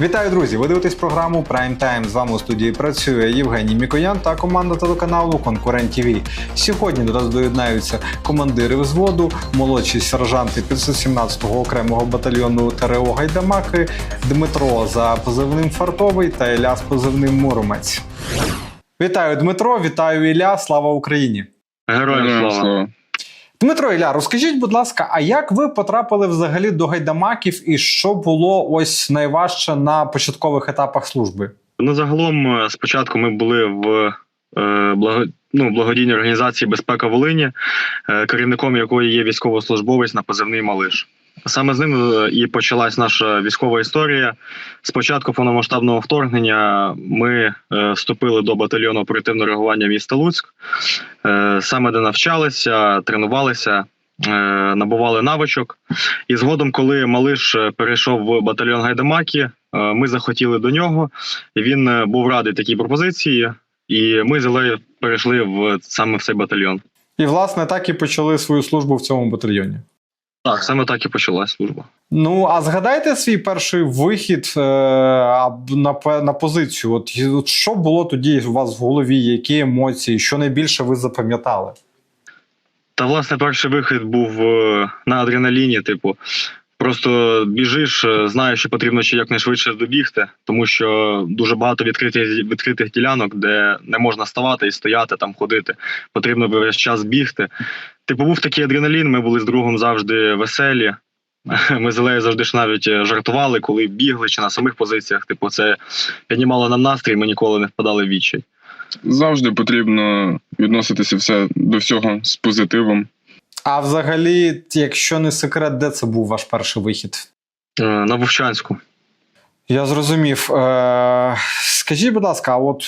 Вітаю, друзі! Ви дивитесь програму Prime Time. З вами у студії працює Євгеній Мікоян та команда телеканалу Конкурент ТВ. Сьогодні до нас доєднаються командири взводу, молодші сержанти 517-го окремого батальйону ТРО Гайдамаки Дмитро за позивним Фартовий та Ілля з позивним Муромець. Вітаю, Дмитро! Вітаю Ілля! Слава Україні! Героям слава. Дмитро Ілля, розкажіть, будь ласка, а як ви потрапили взагалі до гайдамаків і що було ось найважче на початкових етапах служби? Ну, загалом, е, спочатку ми були в е, благо, ну, благодійній організації Безпека Волині, е, керівником якої є військовослужбовець на позивний Малиш. Саме з ним е, і почалась наша військова історія. Спочатку повномасштабного вторгнення ми е, вступили до батальйону оперативного реагування міста Луцьк, е, саме де навчалися, тренувалися, набували навичок. І згодом, коли Малиш перейшов в батальйон Гайдамакі, ми захотіли до нього. Він був радий такій пропозиції, і ми з Ілею перейшли в саме в цей батальйон. І, власне, так і почали свою службу в цьому батальйоні. Так, саме так і почалась служба. Ну, а згадайте свій перший вихід е, на, на позицію. От, от що було тоді у вас в голові, які емоції, що найбільше ви запам'ятали? Та власне перший вихід був е, на адреналіні. Типу, просто біжиш, е, знаєш, що потрібно ще якнайшвидше добігти, тому що дуже багато відкритих відкритих ділянок, де не можна ставати і стояти там, ходити. Потрібно весь час бігти. Типу, був такий адреналін. Ми були з другом завжди веселі. Ми з Олею завжди ж навіть е, жартували, коли бігли чи на самих позиціях. Типу, це піднімало нам настрій. Ми ніколи не впадали в відчай. Завжди потрібно відноситися все до всього з позитивом. А взагалі, якщо не секрет, де це був ваш перший вихід? Е, На Вовчанську. Я зрозумів. Е, скажіть, будь ласка, а от,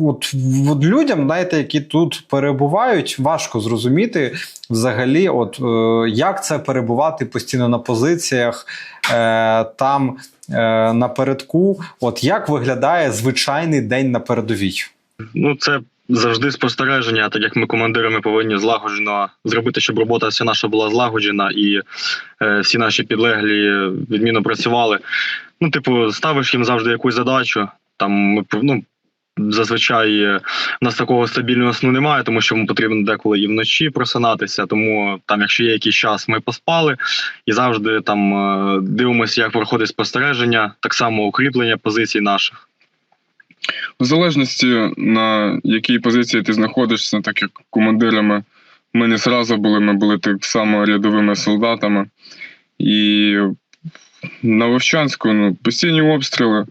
от, от людям, знаєте, які тут перебувають, важко зрозуміти взагалі, от, е, як це перебувати постійно на позиціях, е, там е, напередку. От як виглядає звичайний день на передовій? Ну, це завжди спостереження, так як ми командирами повинні злагоджено зробити, щоб робота вся наша була злагоджена і е, всі наші підлеглі відмінно працювали. Ну, типу, ставиш їм завжди якусь задачу. Там ну, зазвичай е, в нас такого стабільного сну немає, тому що потрібно деколи і вночі просинатися. Тому там, якщо є якийсь час, ми поспали і завжди там е, дивимося, як проходить спостереження, так само укріплення позицій наших. В залежності на якій позиції ти знаходишся, так як командирами, ми не зразу були, ми були так само рядовими солдатами. І на Вовчанську ну, постійні обстріли,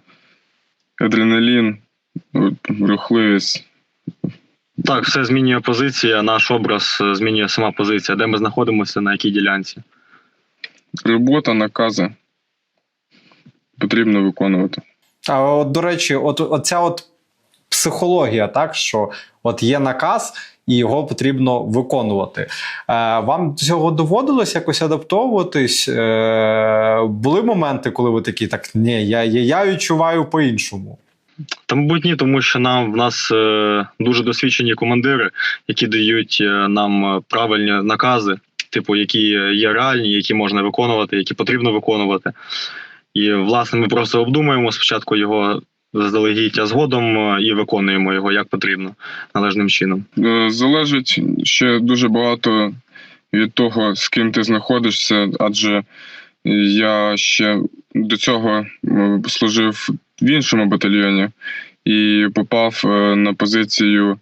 адреналін, рухливість. Так, все змінює позиція, наш образ е, змінює сама позиція, де ми знаходимося, на якій ділянці. Робота, накази потрібно виконувати. А от, до речі, от оця от психологія, так що от є наказ, і його потрібно виконувати. Е, вам до цього доводилось якось адаптовуватись? Е, були моменти, коли ви такі, так ні, я, я, я відчуваю по-іншому. Та, мабуть, ні, тому що нам в нас е, дуже досвідчені командири, які дають е, нам е, правильні накази, типу, які є реальні, які можна виконувати, які потрібно виконувати. І, власне, ми просто обдумуємо спочатку його заздалегідь, а згодом і виконуємо його як потрібно належним чином. Залежить ще дуже багато від того, з ким ти знаходишся, адже я ще до цього служив в іншому батальйоні і попав е, на позицію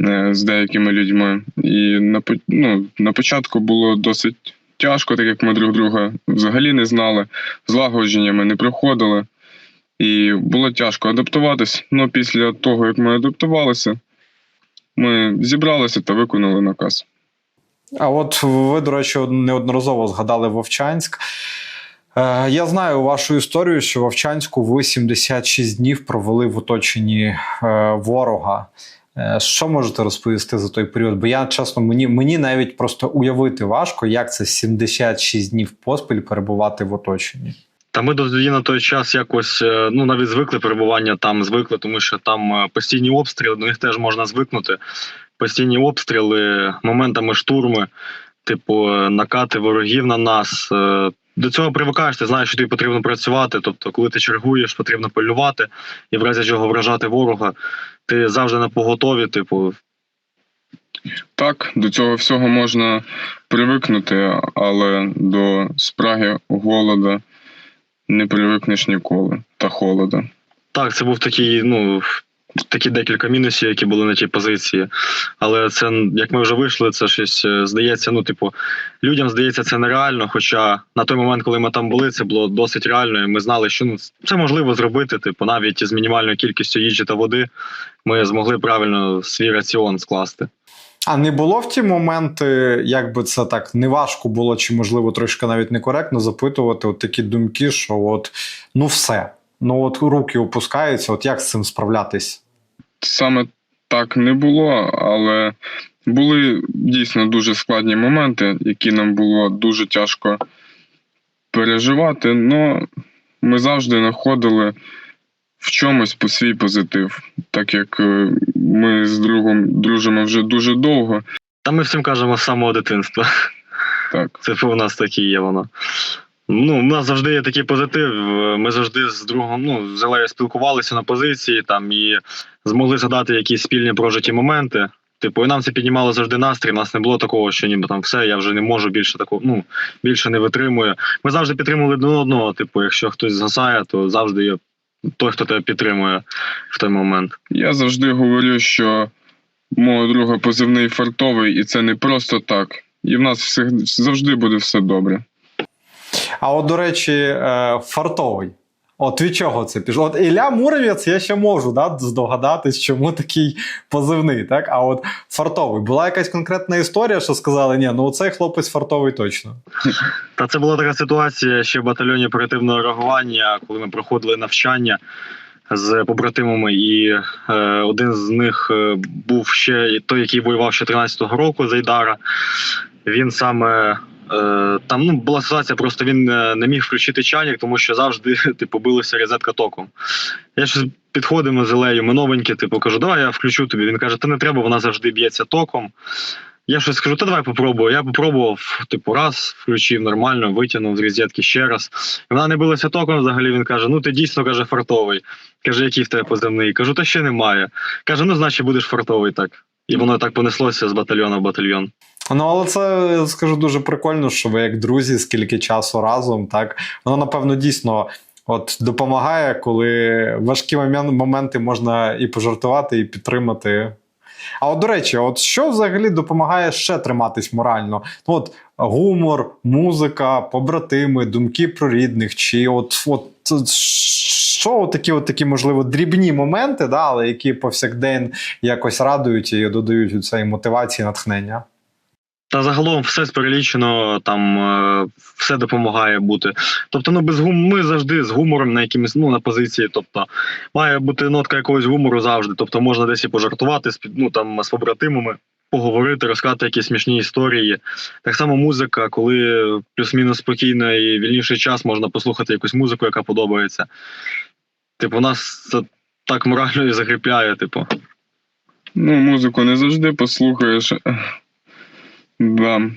е, з деякими людьми. І на, ну, на початку було досить тяжко, так як ми друг друга взагалі не знали, злагодження ми не проходили. І було тяжко адаптуватись. Ну, після того, як ми адаптувалися, ми зібралися та виконали наказ. А от ви, до речі, неодноразово згадали Вовчанськ. Е, Я знаю вашу історію, що в Вовчанську ви 76 днів провели в оточенні е, ворога. Е, Що можете розповісти за той період? Бо я чесно, мені, мені навіть просто уявити важко, як це 76 днів поспіль перебувати в оточенні. Та ми тоді на той час якось ну навіть звикли перебування там, звикли, тому що там постійні обстріли, до них теж можна звикнути. Постійні обстріли, моментами штурми. Типу, накати ворогів на нас. Е, До цього привикаєш, ти знаєш, що тобі потрібно працювати. Тобто, коли ти чергуєш, потрібно полювати і в разі чого вражати ворога. Ти завжди на поготові, типу, Так, до цього всього можна привикнути, але до спраги голода не привикнеш ніколи та холода. Так, це був такий, ну, такі декілька мінусів, які були на тій позиції. Але це, як ми вже вийшли, це щось е, здається, ну, типу, людям здається, це нереально. Хоча на той момент, коли ми там були, це було досить реально, і ми знали, що ну, це можливо зробити. Типу, навіть з мінімальною кількістю їжі та води ми змогли правильно свій раціон скласти. А не було в ті моменти, як би це так неважко було, чи можливо трошки навіть некоректно запитувати от такі думки, що от ну все, ну от руки опускаються, от як з цим справлятись? Саме так не було, але були дійсно дуже складні моменти, які нам було дуже тяжко переживати. але ми завжди знаходили в чомусь по свій позитив, так як е, ми з другом дружимо вже дуже довго. Та ми всім кажемо з самого дитинства. Так, Це у нас такі є воно. Ну, у нас завжди є такий позитив. Ми завжди з другом, ну, з Елею спілкувалися на позиції там і змогли згадати якісь спільні прожиті моменти. Типу, і нам це піднімало завжди настрій. У нас не було такого, що ніби там все, я вже не можу більше такого, ну більше не витримую. Ми завжди підтримували один одного. Типу, якщо хтось згасає, то завжди є той, хто тебе підтримує в той момент. я завжди говорю, що мого друга позивний фартовий, і це не просто так. І в нас завжди буде все добре. А от, до речі, е, фартовий. От від чого це пішло? От Ілля Муромець, я ще можу да, здогадатись, чому такий позивний. Так? А от фартовий. Була якась конкретна історія, що сказали, ні, ну цей хлопець фартовий точно. Та це була така ситуація ще в батальйоні оперативного реагування, коли ми проходили навчання з побратимами, і е, один з них е, був ще той, який воював ще 13-го року Зайдара. Він саме. Е, Там ну була ситуація, просто він е, не міг включити чайник, тому що завжди типу билася розетка током. Я щось підходимо з Елею, ми новенькі, типу кажу, давай я включу тобі. Він каже, та не треба, вона завжди б'ється током. Я щось скажу, та давай попробую. Я попробував, типу, раз, включив нормально, витягнув з розетки ще раз. І вона не билася током взагалі. Він каже: ну ти дійсно каже фартовий. Каже, який в тебе позивний? Кажу, та ще немає. Каже, ну значить будеш фартовий так. І воно так понеслося з батальйона в батальйон. Ну, але це скажу дуже прикольно, що ви як друзі, скільки часу разом, так воно напевно дійсно от допомагає, коли важкі моменти можна і пожартувати, і підтримати. А от до речі, от що взагалі допомагає ще триматись морально? Ну, от гумор, музика, побратими, думки про рідних, чи от, от що от такі, от такі, можливо, дрібні моменти, да, але які повсякдень якось радують і додають у цієї мотивації, натхнення. Та загалом все перелічено, там е, все допомагає бути. Тобто, ну без гум... ми завжди з гумором на якимось ну на позиції. Тобто має бути нотка якогось гумору завжди. Тобто можна десь і пожартувати ну, там з побратимами, поговорити, розказати якісь смішні історії. Так само музика, коли плюс-мінус спокійно і вільніший час можна послухати якусь музику, яка подобається. Типу, нас це так морально і закріпляє, типу. Ну, музику не завжди послухаєш. Да.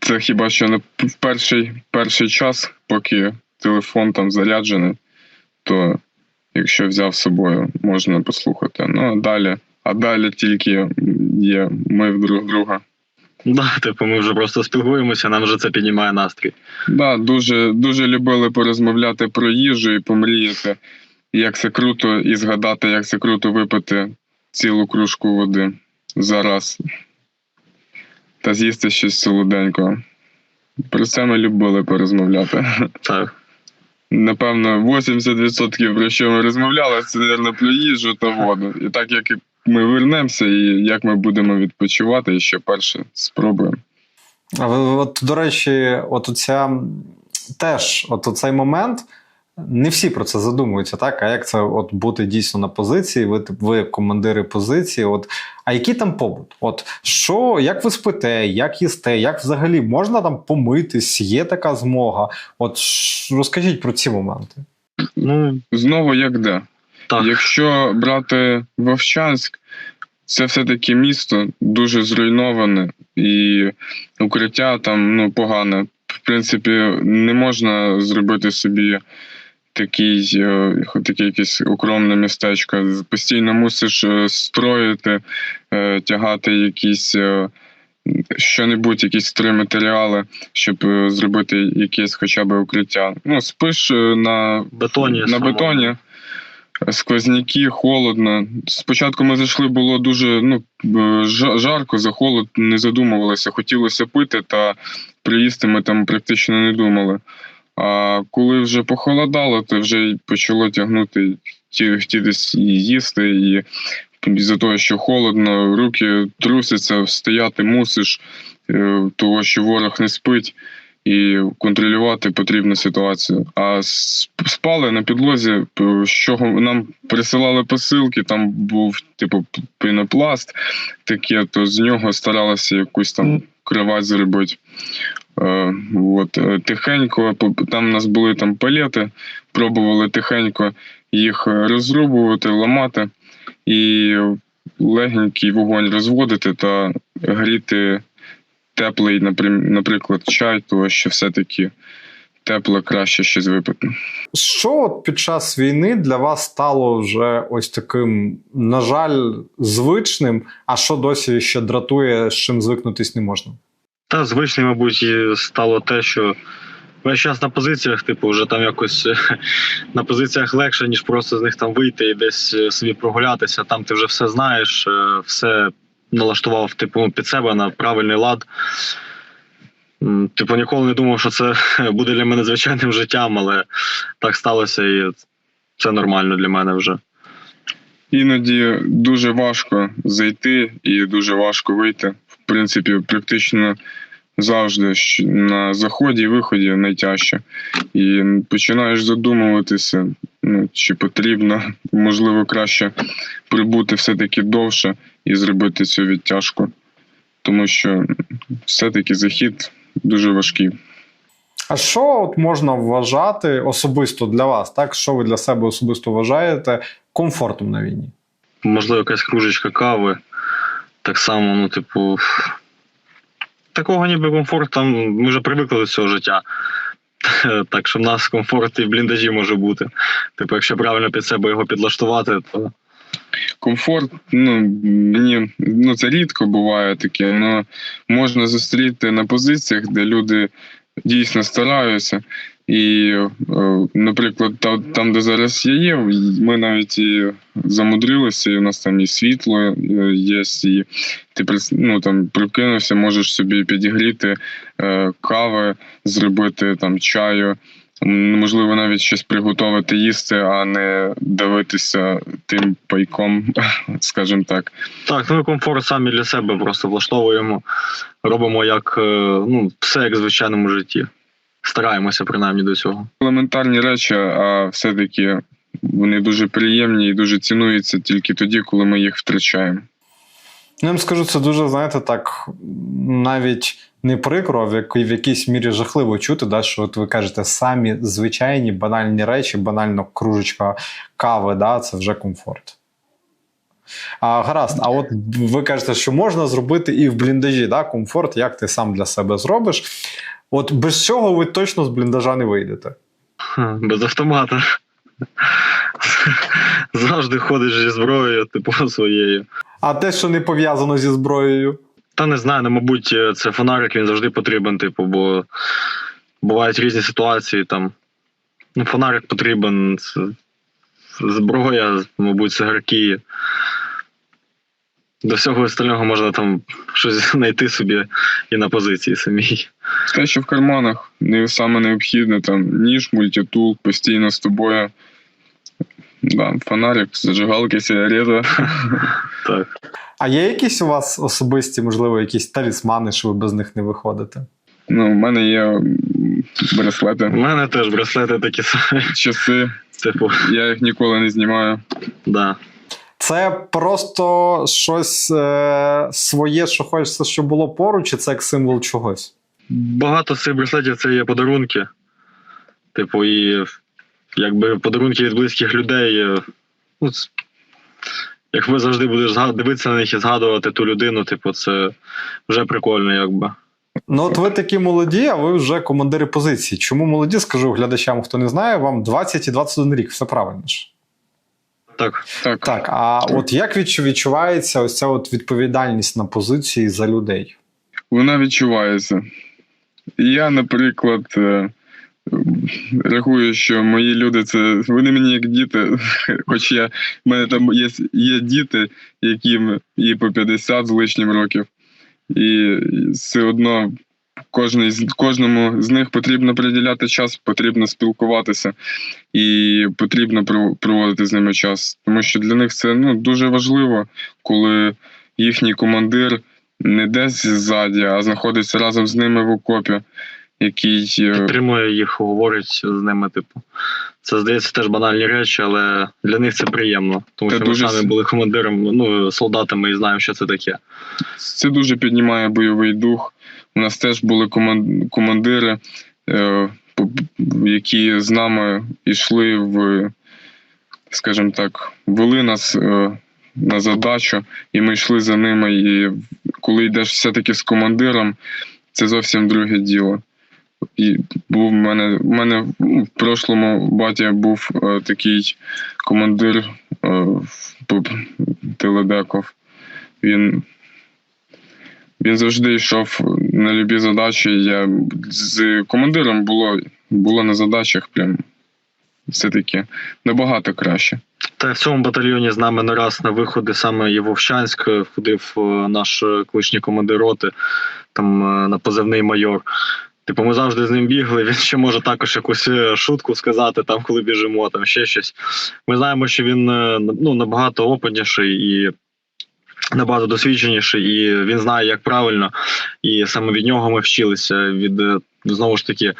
Це хіба що не в перший, перший час, поки телефон там заряджений, то якщо взяв з собою, можна послухати. Ну, а далі, а далі тільки є ми друг друга. Да, типу, ми вже просто спілкуємося, нам вже це піднімає настрій. Да, дуже, дуже любили порозмовляти про їжу і помріяти, як це круто, і згадати, як це круто випити цілу кружку води за раз. Та з'їсти щось солоденького. Про це ми любили порозмовляти. Так. Напевно, 80% про що ми розмовляли, це мабуть, про їжу та воду. І так як ми вернемося, і як ми будемо відпочивати, і що перше спробуємо. А ви- От, до речі, от оця теж, от цей момент. Не всі про це задумуються, так? А як це от бути дійсно на позиції? Ви, ви командири позиції. От, а який там побут? От що, як ви спите, як їсте, як взагалі можна там помитись? Є така змога? От розкажіть про ці моменти. Ну, Знову як де? так. Якщо брати Вовчанськ, це все-таки місто дуже зруйноване, і укриття там ну, погане. В принципі, не можна зробити собі такий, е, таке якесь укромне містечко. Постійно мусиш е, строїти, е, тягати якісь. Що-небудь, якісь стройматеріали, щоб е, зробити якесь хоча б укриття. Ну, спиш на Бетоні на бетоні. Сквозняки, холодно. Спочатку ми зайшли, було дуже ну, жарко, за холод не задумувалися. Хотілося пити, та приїсти ми там практично не думали. А коли вже похолодало, то вже почало тягнути ті, хотітись і їсти, і з-за того, що холодно, руки трусяться, стояти мусиш, е, того, що ворог не спить і контролювати потрібну ситуацію. А спали на підлозі, що нам присилали посилки, там був типу пінопласт, таке, то з нього старалися якусь там кровать зробити. Е, от, е, тихенько, там у нас були там палети, пробували тихенько їх е, розрубувати, ламати і легенький вогонь розводити та гріти теплий, наприклад, чай, то що все-таки тепле краще щось випити. Що от під час війни для вас стало вже ось таким, на жаль, звичним, а що досі ще дратує, з чим звикнутись не можна? Та звичним, мабуть, стало те, що весь час на позиціях, типу, вже там якось е, на позиціях легше, ніж просто з них там вийти і десь е, собі прогулятися. Там ти вже все знаєш, е, все налаштував типу, під себе на правильний лад. Типу, ніколи не думав, що це буде для мене звичайним життям, але так сталося, і це нормально для мене вже. Іноді дуже важко зайти і дуже важко вийти. В принципі, практично завжди на заході і виході найтяжче. І починаєш задумуватися, ну, чи потрібно, можливо, краще прибути все-таки довше і зробити цю відтяжку. Тому що все-таки захід дуже важкий. А що от можна вважати особисто для вас? Так, що ви для себе особисто вважаєте комфортом на війні? можливо, якась кружечка кави. Так само, ну, типу, такого ніби комфорту, там ми вже привикли до цього життя. Так що в нас комфорт і в бліндажі може бути. Типу, якщо правильно під себе його підлаштувати, то комфорт, ну мені ну це рідко буває таке, але можна зустріти на позиціях, де люди дійсно стараються. І, е, наприклад, там, де зараз я є, ми навіть і замудрилися, і у нас там і світло е, є, і ти ну, там прикинувся, можеш собі підігріти е, кави, зробити там чаю. Можливо, навіть щось приготувати їсти, а не дивитися тим пайком, скажімо так. так, ну ми комфорт самі для себе просто влаштовуємо, робимо як ну, все як в звичайному житті. Стараємося принаймні до цього. Елементарні речі, а все-таки вони дуже приємні і дуже цінуються тільки тоді, коли ми їх втрачаємо. Ну, Я вам скажу, це дуже, знаєте, так навіть не прикро, а в, якій- в якійсь мірі жахливо чути, да, що от ви кажете, самі звичайні банальні речі, банально кружечка кави, да, це вже комфорт. А, гаразд, а от ви кажете, що можна зробити і в бліндажі, да, комфорт, як ти сам для себе зробиш. От без цього ви точно з бліндажа не вийдете. Без автомата. Завжди ходиш зі зброєю, типу своєю. А те, що не пов'язано зі зброєю. Та не знаю, ну, мабуть, це фонарик, він завжди потрібен, типу, бо бувають різні ситуації там. Ну, фонарик потрібен, це зброя, мабуть, цигарки. До всього остального можна там щось знайти собі і на позиції самій. Те, що в карманах не саме необхідне, там ніж, мультитул, постійно з тобою. Да, фонарик, зажигалки, сигарета. Так. А є якісь у вас особисті, можливо, якісь талісмани, що ви без них не виходите? Ну, в мене є м, У мене теж браслети такі самі. часи. Типу, Я їх ніколи не знімаю. да. Це просто щось е, своє, що хочеться, щоб було поруч, чи це як символ чогось? Багато з цих браслетів це є подарунки. Типу, і якби подарунки від близьких людей. е, Ну, ви завжди будеш дивитися на них і згадувати ту людину, типу, це вже прикольно, якби. Ну, от ви такі молоді, а ви вже командири позиції. Чому молоді? Скажу глядачам, хто не знає, вам 20 і 21 рік, все правильно ж. Так. Так, Так, а от як відчувається ось ця от відповідальність на позиції за людей? вона відчувається. Я, наприклад, е, рахую, що мої люди це вони мені як діти, хоч я в мене там є, є діти, яким і по 50 з лишнім років, і все одно кожний, кожному з них потрібно приділяти час, потрібно спілкуватися і потрібно проводити з ними час. Тому що для них це ну, дуже важливо, коли їхній командир не десь ззаді, а знаходиться разом з ними в окопі, який е, Підтримує їх, говорить з ними, типу. Це здається теж банальні речі, але для них це приємно. Тому Це що ми самі були командиром, ну, солдатами і знаємо, що це таке. це дуже піднімає бойовий дух. У нас теж були командири, е, які з нами йшли в, скажімо так, вели нас е, на задачу, і ми йшли за ними. І коли йдеш все-таки з командиром, це зовсім друге діло. І був в мене, в мене в прошлому батя був е, такий командир е, Теледеков. Він він завжди йшов на любі задачі. Я з командиром було, було на задачах прям все-таки набагато краще. Та в цьому батальйоні з нами не раз на виходи саме і Вовчанськ е, е, наш е, колишній командир роти, там на позивний майор. Типу, ми завжди з ним бігли. Він ще може також якусь е, шутку сказати, там, коли біжимо, там ще щось. Ми знаємо, що він е, ну, набагато опитніший і набагато досвідченіший, і він знає, як правильно. І саме від нього ми вчилися. Від е, знову ж таки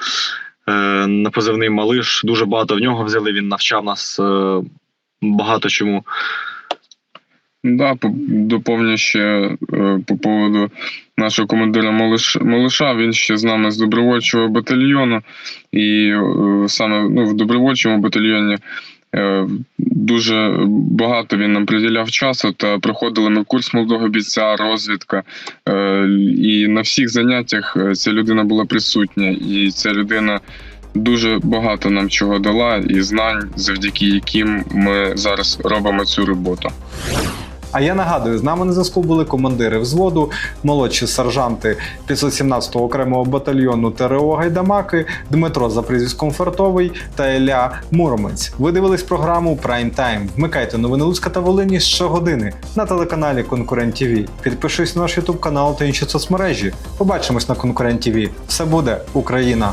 на позивний малиш. Дуже багато в нього взяли. Він навчав нас багато чому. Да, по- доповню ще е, по поводу нашого командира Малиш, Малиша. Він ще з нами з добровольчого батальйону, і е, саме ну, в добровольчому батальйоні е, дуже багато він нам приділяв часу. Та проходили ми курс молодого бійця, розвідка. І на всіх заняттях ця людина була присутня, і ця людина. Дуже багато нам чого дала і знань, завдяки яким ми зараз робимо цю роботу. А я нагадую, з нами на зв'язку були командири взводу, молодші сержанти 517-го окремого батальйону ТРО Гайдамаки, Дмитро за прізвиськом Фартовий та Ілля Муромець. Ви дивились програму Прайм Тайм. Вмикайте новини Луцька та Волині щогодини на телеканалі Конкурент ТВ. Підпишись на наш Ютуб канал та інші соцмережі. Побачимось на Конкурент ТВ. Все буде Україна!